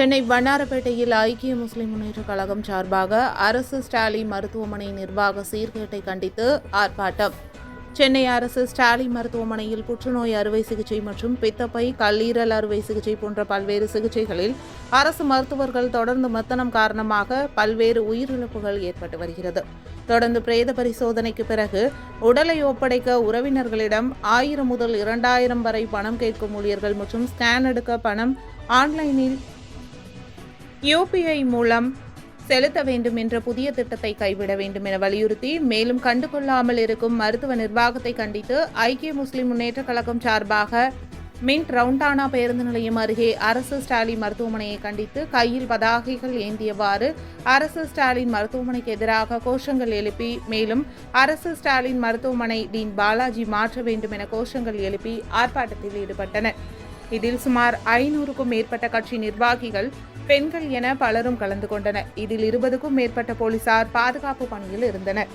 சென்னை வண்ணாரப்பேட்டையில் ஐக்கிய முஸ்லிம் முன்னேற்றக் கழகம் சார்பாக அரசு ஸ்டாலின் மருத்துவமனை நிர்வாக சீர்கேட்டை கண்டித்து ஆர்ப்பாட்டம். சென்னை அரசு ஸ்டாலின் மருத்துவமனையில் புற்றுநோய் அறுவை சிகிச்சை மற்றும் பித்தப்பை கல்லீரல் அறுவை சிகிச்சை போன்ற பல்வேறு சிகிச்சைகளில் அரசு மருத்துவர்கள் தொடர்ந்து மெத்தனம் காரணமாக பல்வேறு உயிரிழப்புகள் ஏற்பட்டு வருகிறது. தொடர்ந்து பிரேத பரிசோதனைக்கு பிறகு உடலை ஒப்படைக்க உறவினர்களிடம் ஆயிரம் முதல் இரண்டாயிரம் வரை பணம் கேட்கும் ஊழியர்கள் மற்றும் ஸ்கேன் எடுக்க பணம் ஆன்லைனில் யூபிஐ மூலம் செலுத்த வேண்டும் என்ற புதிய திட்டத்தை கைவிட வேண்டும் என வலியுறுத்தி மேலும் கண்டுகொள்ளாமல் இருக்கும் மருத்துவ நிர்வாகத்தை கண்டித்து ஐக்கிய முஸ்லிம் முன்னேற்றக் கழகம் சார்பாக மின்ட் ரவுண்டானா பேருந்து நிலையம் அருகே அரசு ஸ்டாலின் மருத்துவமனையை கண்டித்து கையில் பதாகைகள் ஏந்தியவாறு அரசு ஸ்டாலின் மருத்துவமனைக்கு எதிராக கோஷங்கள் எழுப்பி மேலும் அரசு ஸ்டாலின் மருத்துவமனை டீன் பாலாஜி மாற்ற வேண்டும் என கோஷங்கள் எழுப்பி ஆர்ப்பாட்டத்தில் ஈடுபட்டனர். இதில் சுமார் ஐநூறுக்கும் மேற்பட்ட கட்சி நிர்வாகிகள் பெண்கள் என பலரும் கலந்து கொண்டனர். இதில் இருபதுக்கும் மேற்பட்ட போலீசார் பாதுகாப்பு பணியில் இருந்தனர்.